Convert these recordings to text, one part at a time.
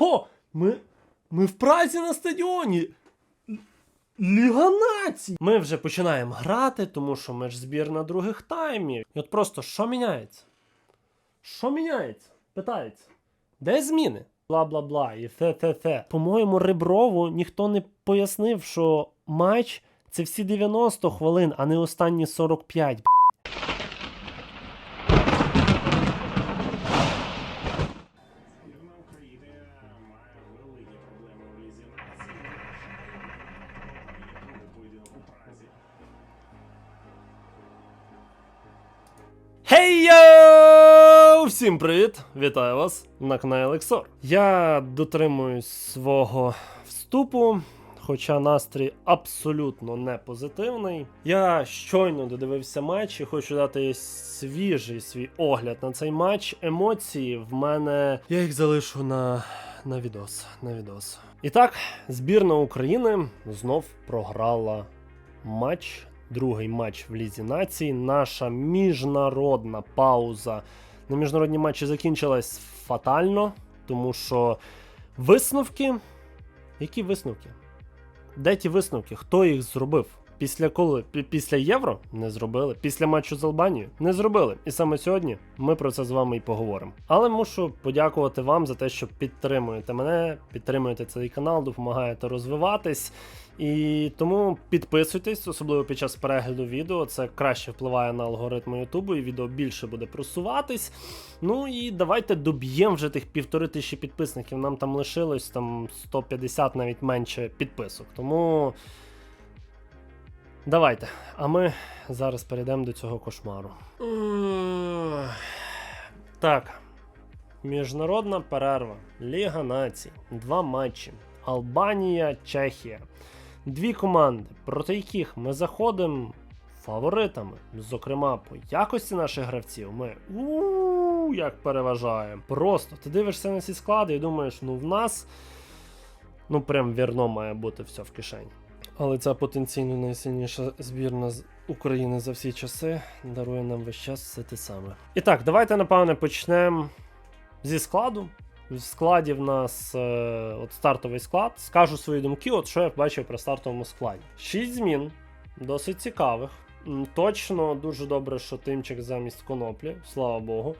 О, ми, ми в Празі на стадіоні. Ліга націй. Ми вже починаємо грати, тому що ми ж збірна других таймів. І от просто що міняється? Що міняється? Питається. Де зміни? Бла-бла-бла, і те-те-те. По-моєму, Реброву ніхто не пояснив, що матч це всі 90 хвилин, а не останні 45. Хей йоу! Всім привіт! Вітаю вас на каналі Лексор. Я дотримуюсь свого вступу, хоча настрій абсолютно не позитивний. Я щойно додивився матч і хочу дати свіжий свій огляд на цей матч. Емоції в мене. Я їх залишу на, на відос. На відос. І так, збірна України знов програла матч. Другий матч в Лізі націй. Наша міжнародна пауза на міжнародні матчі закінчилась фатально, тому що висновки. Які висновки? Де ті висновки? Хто їх зробив? Після коли? Після євро не зробили. Після матчу з Албанією не зробили. І саме сьогодні ми про це з вами і поговоримо. Але мушу подякувати вам за те, що підтримуєте мене, підтримуєте цей канал, допомагаєте розвиватись. І тому підписуйтесь, особливо під час перегляду відео. Це краще впливає на алгоритми Ютубу, і відео більше буде просуватись. Ну і давайте доб'ємо вже тих півтори тисячі підписників. Нам там лишилось там 150 навіть менше підписок. Тому давайте. А ми зараз перейдемо до цього кошмару. Так. Міжнародна перерва. Ліга націй. Два матчі. Албанія, Чехія. Дві команди, проти яких ми заходимо фаворитами. Зокрема, по якості наших гравців ми у як переважаємо. Просто ти дивишся на ці склади і думаєш, ну в нас ну прям вірно має бути все в кишені. Але ця потенційно найсильніша збірна з України за всі часи дарує нам весь час все те саме. І так, давайте напевне почнемо зі складу. В складі в нас е, от стартовий склад. Скажу свої думки, от що я бачив при стартовому складі. Шість змін, досить цікавих. Точно дуже добре, що тимчик замість коноплі, слава Богу.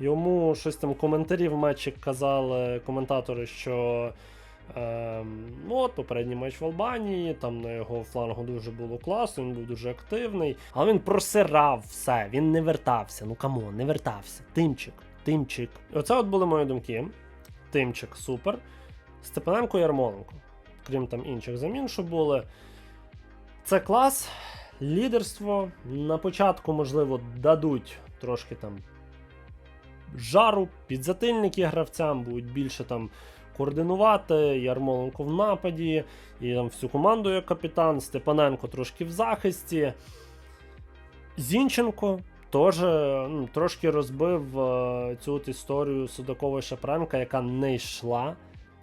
Йому щось там коментарі в матчі казали коментатори, що ем, ну, от попередній матч в Албанії, там на його флангу дуже було класно, він був дуже активний. Але він просирав все, він не вертався. Ну камон, не вертався. Тимчик, тимчик. Оце от були мої думки. Тимчик супер. Степаненко Ярмоленко. Крім там інших замін, що були. Це клас. Лідерство. На початку, можливо, дадуть трошки там жару, підзатильники гравцям, будуть більше там координувати. Ярмоленко в нападі, і там всю команду як капітан, Степаненко трошки в захисті. Зінченко теж ну, трошки розбив е, цю от історію Судакова Шапренка, яка не йшла.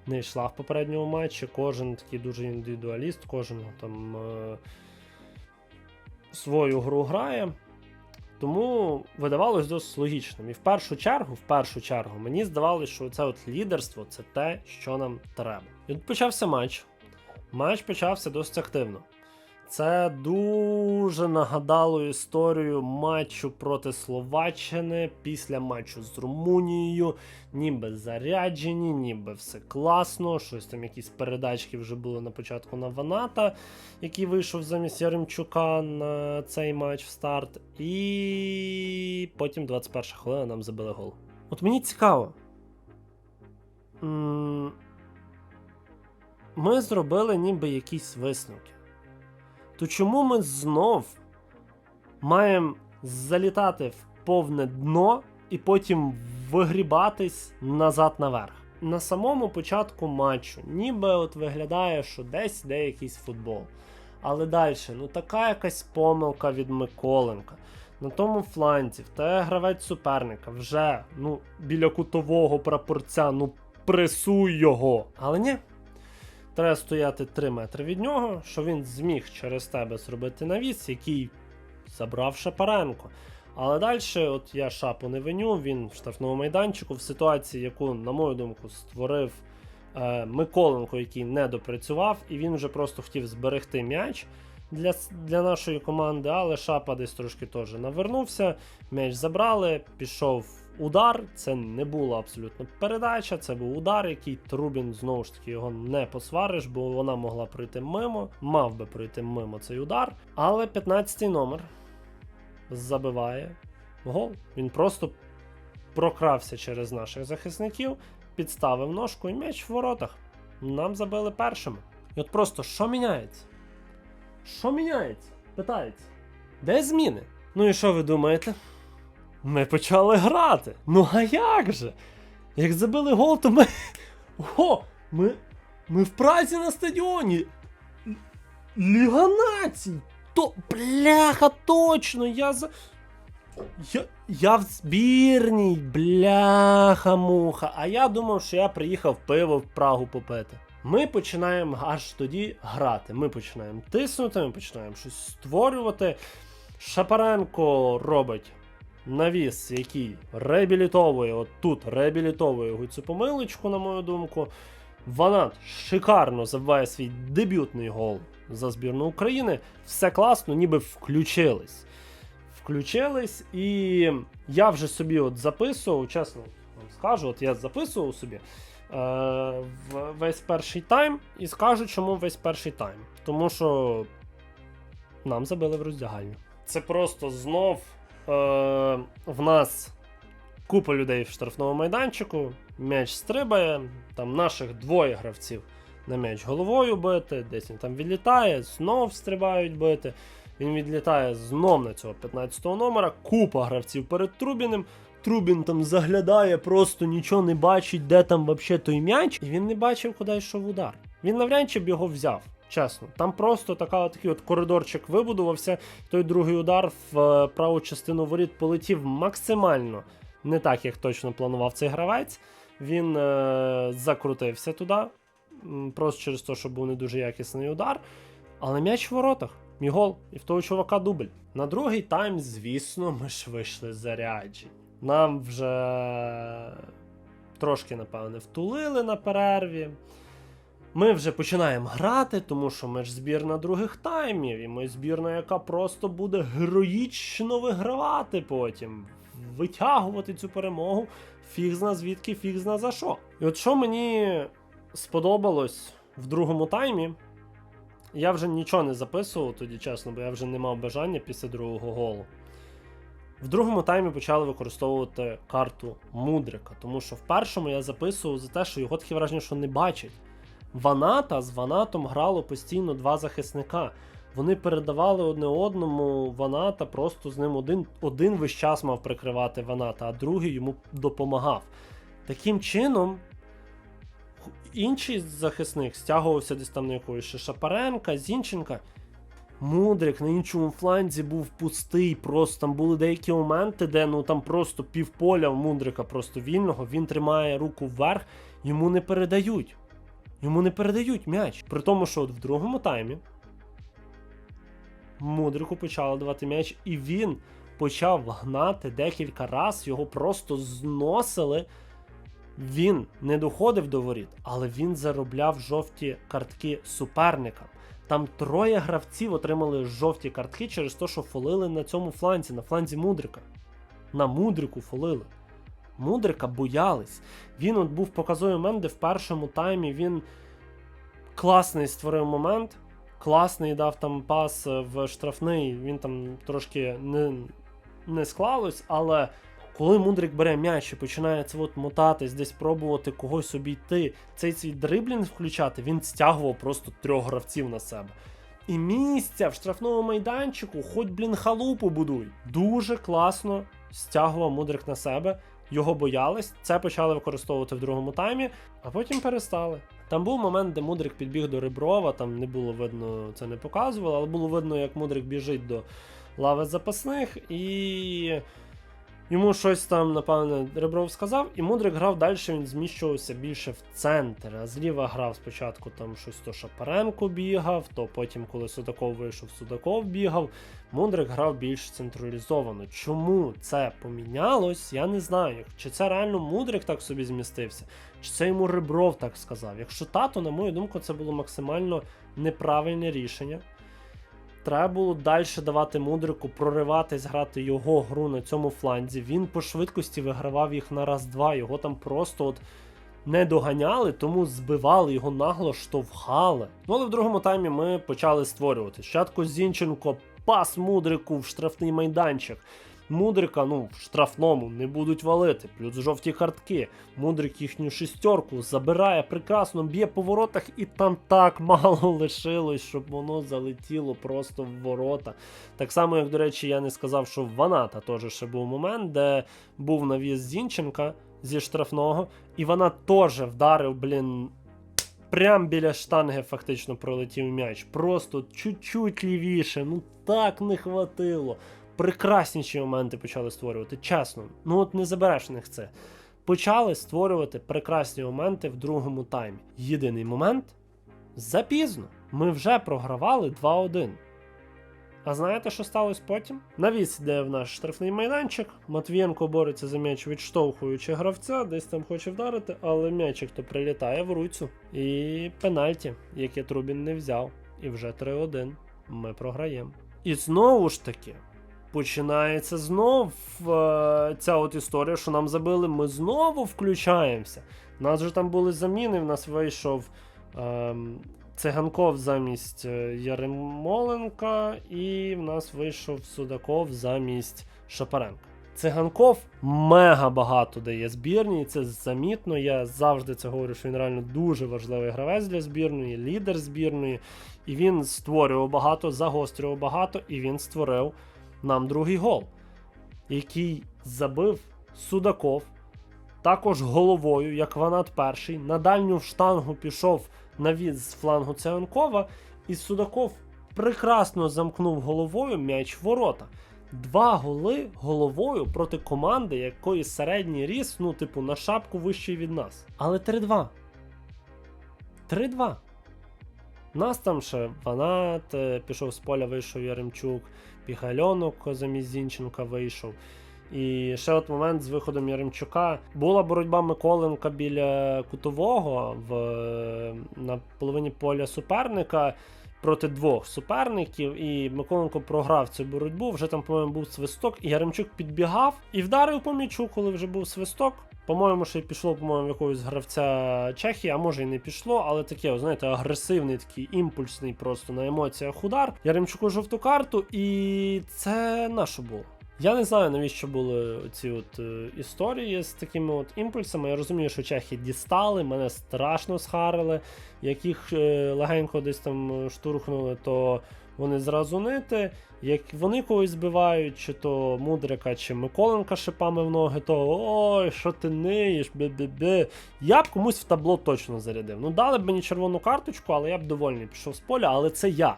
Не йшла в попередньому матчі. Кожен такий дуже індивідуаліст, кожен там е, свою гру грає. Тому видавалось досить логічним. І в першу чергу, в першу чергу, мені здавалося, що це от лідерство це те, що нам треба. І от почався матч. Матч почався досить активно. Це дуже нагадало історію матчу проти Словаччини після матчу з Румунією. Ніби заряджені, ніби все класно. Щось там, якісь передачки вже були на початку на Ваната, який вийшов замість Яремчука на цей матч в старт. І потім 21 хвилина нам забили гол. От мені цікаво. Ми зробили ніби якісь висновки то чому ми знов маємо залітати в повне дно і потім вигрібатись назад наверх? На самому початку матчу, ніби от виглядає, що десь йде якийсь футбол. Але далі, ну така якась помилка від Миколенка. На тому фланці, те гравець суперника вже ну, біля кутового прапорця, ну пресуй його. Але ні, Треба стояти 3 метри від нього, що він зміг через тебе зробити навіс, який забрав Шапаренко. Але далі, от я шапу не виню, він в штрафному майданчику в ситуації, яку, на мою думку, створив е, Миколенко, який не допрацював, і він вже просто хотів зберегти м'яч для, для нашої команди, але Шапа десь трошки теж навернувся. М'яч забрали, пішов удар. Це не була абсолютно передача, це був удар, який Трубін знову ж таки його не посвариш, бо вона могла пройти мимо, мав би пройти мимо цей удар. Але 15-й номер забиває гол. Він просто прокрався через наших захисників, підставив ножку і м'яч в воротах. Нам забили першими. І от просто що міняється? Що міняється? Питається. Де зміни? Ну і що ви думаєте? Ми почали грати. Ну а як же? Як забили гол, то ми. О! Ми. Ми в Празі на стадіоні. Ліга націй! То. Бляха, точно! Я за. Я, я в збірній, бляха-муха. А я думав, що я приїхав пиво в Прагу попити. Ми починаємо аж тоді грати. Ми починаємо тиснути, ми починаємо щось створювати. Шапаренко робить навіс, який реабілітовує, от тут реабілітовує цю помилочку, на мою думку. Ванат шикарно забиває свій дебютний гол за збірну України. Все класно, ніби включились. Включились, і я вже собі от записував, чесно вам скажу, от я записував собі е, весь перший тайм і скажу, чому весь перший тайм. Тому що нам забили в роздягальню. Це просто знов в нас купа людей в штрафному майданчику, м'яч стрибає, там наших двоє гравців на м'яч головою бити, десь він там відлітає, знов стрибають бити. Він відлітає знов на цього 15-го номера, купа гравців перед Трубіним. Трубін там заглядає, просто нічого не бачить, де там вообще той м'яч, і він не бачив, куди йшов удар. Він навряд чи б його взяв. Чесно, там просто така, такий от коридорчик вибудувався. Той другий удар в е, праву частину воріт полетів максимально не так, як точно планував цей гравець. Він е, закрутився туди, просто через те, що був не дуже якісний удар. Але м'яч в воротах. Мій гол, і в того чувака дубль. На другий тайм, звісно, ми ж вийшли заряджені. Нам вже трошки, напевне, втулили на перерві. Ми вже починаємо грати, тому що ми ж збірна других таймів, і ми збірна, яка просто буде героїчно вигравати потім, витягувати цю перемогу. Фіг зна звідки, фіг зна за що. І от що мені сподобалось в другому таймі, я вже нічого не записував тоді, чесно, бо я вже не мав бажання після другого голу. В другому таймі почали використовувати карту Мудрика, тому що в першому я записував за те, що його таке враження, що не бачить. Ваната з Ванатом грало постійно два захисника. Вони передавали одне одному Ваната, просто з ним один, один весь час мав прикривати Ваната, а другий йому допомагав. Таким чином, інший захисник стягувався десь там на якоїсь Шапаренка, Зінченка. Мудрик на іншому фланзі був пустий. Просто там були деякі моменти, де ну там просто півполя в Мудрика просто вільного. Він тримає руку вверх, йому не передають. Йому не передають м'яч. При тому, що от в другому таймі Мудрику почали давати м'яч, і він почав гнати декілька разів, його просто зносили. Він не доходив до воріт, але він заробляв жовті картки суперникам. Там троє гравців отримали жовті картки через те, що фолили на цьому фланзі, на фланзі Мудрика. На Мудрику фолили. Мудрика боялись. Він от був показовий момент, де в першому таймі він класний створив момент, класний дав там пас е, в штрафний, він там трошки не, не склалось, але коли Мудрик бере м'яч і починає це от мотатись, десь пробувати когось обійти, цей свій дриблінг включати, він стягував просто трьох гравців на себе. І місця в штрафному майданчику, хоч, блін, халупу будуй. Дуже класно стягував Мудрик на себе. Його боялись, це почали використовувати в другому таймі, а потім перестали. Там був момент, де Мудрик підбіг до Риброва, там не було видно, це не показувало, але було видно, як Мудрик біжить до лави запасних, і Йому щось там, напевне, Ребров сказав, і Мудрик грав далі, він зміщувався більше в центр. А зліва грав спочатку там щось то Шапаренко бігав, то потім, коли Судаков вийшов, Судаков бігав. Мудрик грав більш централізовано. Чому це помінялось, я не знаю. Чи це реально Мудрик так собі змістився, чи це йому Ребров так сказав. Якщо та, то, на мою думку, це було максимально неправильне рішення. Треба було далі давати мудрику прориватись, грати його гру на цьому фланзі. Він по швидкості вигравав їх на раз-два. Його там просто от не доганяли, тому збивали його нагло, штовхали. Ну але в другому таймі ми почали створювати. Спочатку Зінченко пас мудрику в штрафний майданчик. Мудрика, ну, в штрафному не будуть валити, плюс жовті картки. Мудрик їхню шістерку забирає прекрасно, б'є по воротах, і там так мало лишилось, щоб воно залетіло просто в ворота. Так само, як, до речі, я не сказав, що в Ваната теж ще був момент, де був навіс Зінченка зі штрафного, і вона теж вдарив, блін. Прям біля штанги фактично пролетів м'яч. Просто чуть-чуть лівіше. Ну так не хватило прекрасніші моменти почали створювати. Чесно, ну от не забереш них це. Почали створювати прекрасні моменти в другому таймі. Єдиний момент запізно. Ми вже програвали 2-1. А знаєте, що сталося потім? Навіс йде в наш штрафний майданчик. Матвієнко бореться за м'яч, відштовхуючи гравця, десь там хоче вдарити, але м'ячик то прилітає в руцю. І пенальті, яке Трубін не взяв. І вже 3-1. Ми програємо. І знову ж таки, починається знов е, ця от історія, що нам забили, ми знову включаємося. У нас же там були заміни, в нас вийшов е, Циганков замість е, Яремоленка, і в нас вийшов Судаков замість Шапаренка. Циганков мега багато дає збірні, і це замітно. Я завжди це говорю, що він реально дуже важливий гравець для збірної, лідер збірної. І він створював багато, загострював багато, і він створив нам другий гол, який забив Судаков. Також головою, як Ванат перший, на дальню штангу пішов навід з флангу Цеанкова, і Судаков прекрасно замкнув головою м'яч ворота. Два голи головою проти команди, якої середній ріст, ну, типу, на шапку вищий від нас. Але 3-2. 3-2. Нас там ще Ванат, е, пішов з поля, вийшов Яремчук, Піхальонок замість Зінченка вийшов. І ще от момент з виходом Яремчука. Була боротьба Миколенка біля кутового в, на половині поля суперника проти двох суперників. І Миколенко програв цю боротьбу. Вже там, по-моєму, був свисток, і Яремчук підбігав і вдарив по м'ячу, коли вже був свисток. По-моєму, ще й пішло, по-моєму, якогось гравця Чехії, а може і не пішло, але таке, о, знаєте, агресивний, такий імпульсний просто на емоціях удар. Яремчуку жовту карту, і це наше було. Я не знаю, навіщо були ці от е, історії з такими от імпульсами. Я розумію, що чехи дістали, мене страшно схарили. Як їх е, легенько десь там штурхнули, то вони зразу нити. Як вони когось збивають, чи то Мудрика, чи Миколенка шипами в ноги, то ой, що ти ниєш, бе-бе-бе. Я б комусь в табло точно зарядив. Ну, дали б мені червону карточку, але я б довольний пішов з поля, але це я.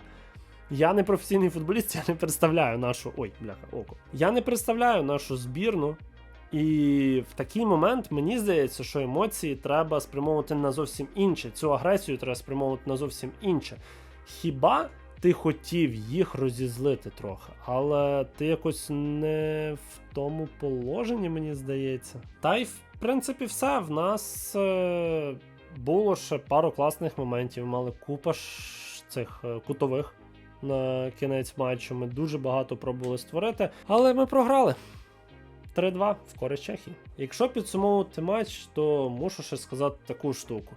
Я не професійний футболіст, я не представляю нашу. Ой, бляха, око. Я не представляю нашу збірну. І в такий момент мені здається, що емоції треба спрямовувати на зовсім інше. Цю агресію треба спрямовувати на зовсім інше. Хіба ти хотів їх розізлити трохи, але ти якось не в тому положенні, мені здається. Та й в принципі все. В нас е, було ще пару класних моментів. Мали купа цих е, кутових на кінець матчу. Ми дуже багато пробували створити, але ми програли. 3-2 в користь Чехії. Якщо підсумовувати матч, то мушу ще сказати таку штуку.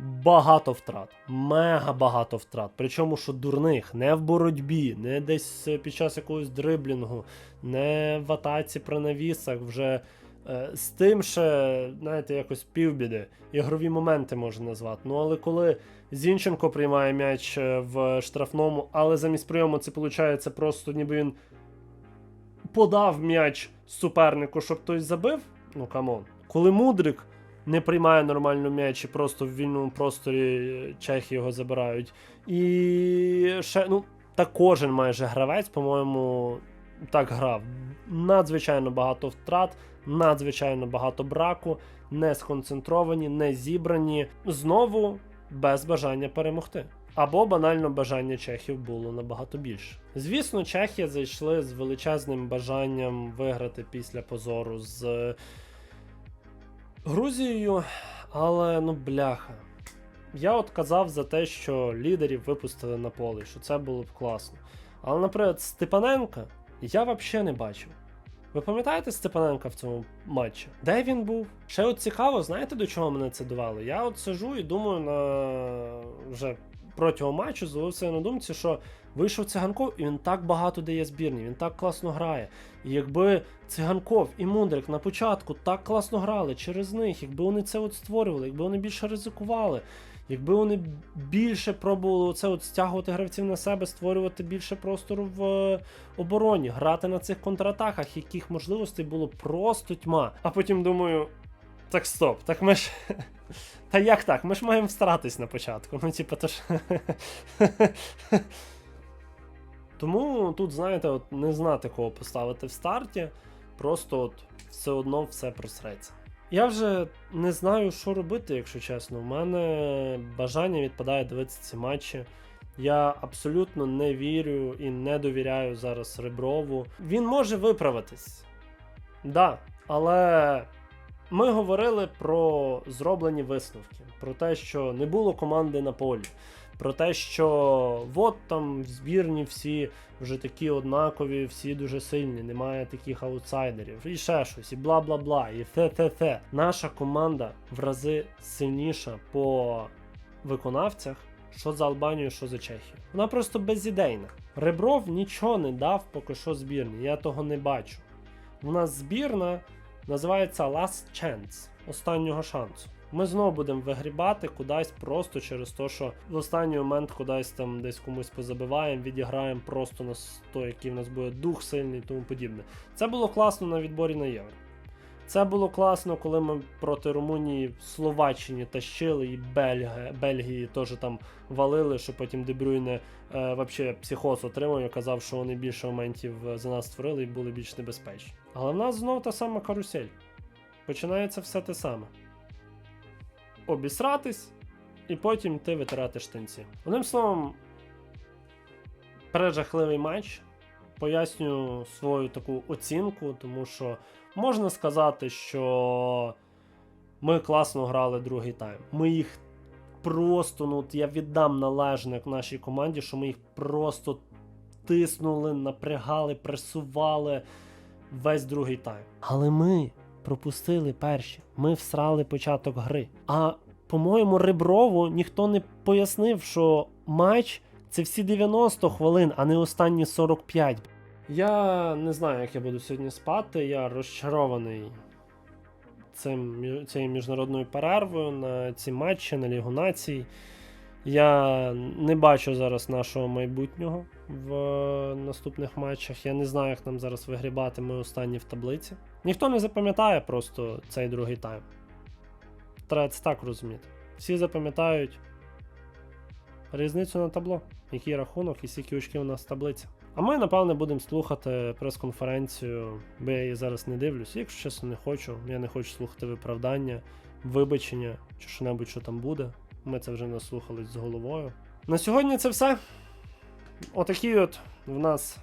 Багато втрат, мега багато втрат. Причому що дурних, не в боротьбі, не десь під час якогось дриблінгу, не в атаці при навісах. Вже е, з тим ще, знаєте, якось півбіди. Ігрові моменти можна назвати. Ну але коли Зінченко приймає м'яч е, в штрафному, але замість прийому це виходить просто, ніби він подав м'яч супернику, щоб хтось забив. Ну камон. Коли Мудрик не приймає нормально м'яч і просто в вільному просторі чехи його забирають. І ще, ну, та кожен майже гравець, по-моєму, так грав. Надзвичайно багато втрат, надзвичайно багато браку, не сконцентровані, не зібрані. Знову без бажання перемогти. Або банально бажання чехів було набагато більше. Звісно, чехи зайшли з величезним бажанням виграти після позору з Грузією, але ну бляха. Я от казав за те, що лідерів випустили на поле, що це було б класно. Але, наприклад, Степаненка я взагалі не бачив. Ви пам'ятаєте Степаненка в цьому матчі? Де він був? Ще от цікаво, знаєте до чого мене це довело? Я от сижу і думаю на вже протягом матчу зловився на думці, що вийшов циганков, і він так багато дає збірні, він так класно грає. І якби циганков і Мудрик на початку так класно грали через них, якби вони це от створювали, якби вони більше ризикували, якби вони більше пробували оце от стягувати гравців на себе, створювати більше простору в е, обороні, грати на цих контратаках, яких можливостей було просто тьма. А потім думаю. Так стоп, так ми ж. Та як так? Ми ж маємо встаратись на початку. Ну, типу, то ж. Тому тут, знаєте, от не знати кого поставити в старті, просто от все одно все просреться. Я вже не знаю, що робити, якщо чесно. У мене бажання відпадає дивитися ці матчі. Я абсолютно не вірю і не довіряю зараз Реброву. Він може виправитись. Да, але ми говорили про зроблені висновки, про те, що не було команди на полі, про те, що от там збірні всі вже такі однакові, всі дуже сильні, немає таких аутсайдерів, і ще щось, і бла бла бла, і те-те-те. Наша команда в рази сильніша по виконавцях, що за Албанію, що за Чехію. Вона просто безідейна. Ребров нічого не дав поки що збірні, я того не бачу. У нас збірна називається Last Chance останнього шансу. Ми знову будемо вигрібати кудись просто через те, що в останній момент кудись там десь комусь позабиваємо, відіграємо просто на то, який в нас буде дух сильний і тому подібне. Це було класно на відборі на євро. Це було класно, коли ми проти Румунії Словаччині тащили і Бельги, Бельгії теж там валили, що потім Дебрюйне е, вообще психоз отримав і казав, що вони більше моментів е, за нас створили і були більш небезпечні. Але в нас знову та сама карусель. Починається все те саме. Обісратись, і потім ти витирати штанці. Одним словом, пережахливий матч. Поясню свою таку оцінку, тому що можна сказати, що ми класно грали другий тайм. Ми їх просто, ну от я віддам належне нашій команді, що ми їх просто тиснули, напрягали, пресували весь другий тайм. Але ми пропустили перші. Ми всрали початок гри. А по-моєму, Реброву ніхто не пояснив, що матч це всі 90 хвилин, а не останні 45. Я не знаю, як я буду сьогодні спати. Я розчарований цим, цією міжнародною перервою на ці матчі на Лігу Націй. Я не бачу зараз нашого майбутнього в е, наступних матчах. Я не знаю, як нам зараз вигрібати ми останні в таблиці. Ніхто не запам'ятає просто цей другий тайм. Треба це так розуміти. Всі запам'ятають різницю на табло, який рахунок і скільки очків у нас таблиця. А ми, напевне, будемо слухати прес-конференцію, бо я її зараз не дивлюсь. Якщо чесно, не хочу. Я не хочу слухати виправдання, вибачення чи що-небудь, що там буде. Ми це вже наслухались з головою. На сьогодні це все. Отакий от в нас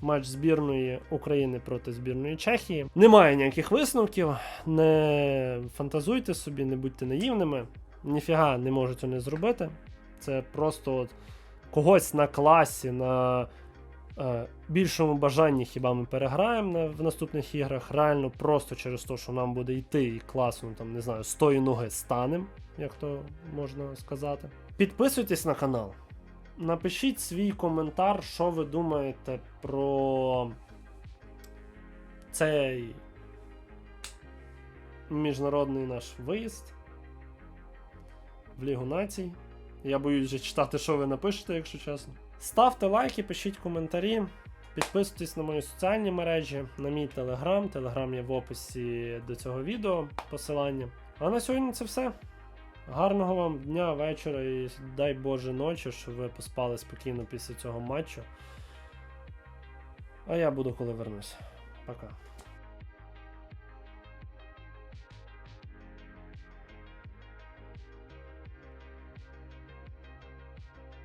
матч збірної України проти збірної Чехії. Немає ніяких висновків. Не фантазуйте собі, не будьте наївними. Ніфіга не можуть вони зробити. Це просто от когось на класі, на більшому бажанні хіба ми переграємо в наступних іграх. Реально просто через те, що нам буде йти і класно, там, не знаю, з тої ноги станем, як то можна сказати. Підписуйтесь на канал. Напишіть свій коментар, що ви думаєте про цей міжнародний наш виїзд в Лігу націй. Я боюсь вже читати, що ви напишете, якщо чесно. Ставте лайки, пишіть коментарі, підписуйтесь на мої соціальні мережі, на мій телеграм. Телеграм є в описі до цього відео, посилання. А на сьогодні це все. Гарного вам дня, вечора і дай Боже ночі, щоб ви поспали спокійно після цього матчу. А я буду, коли вернусь. Пока.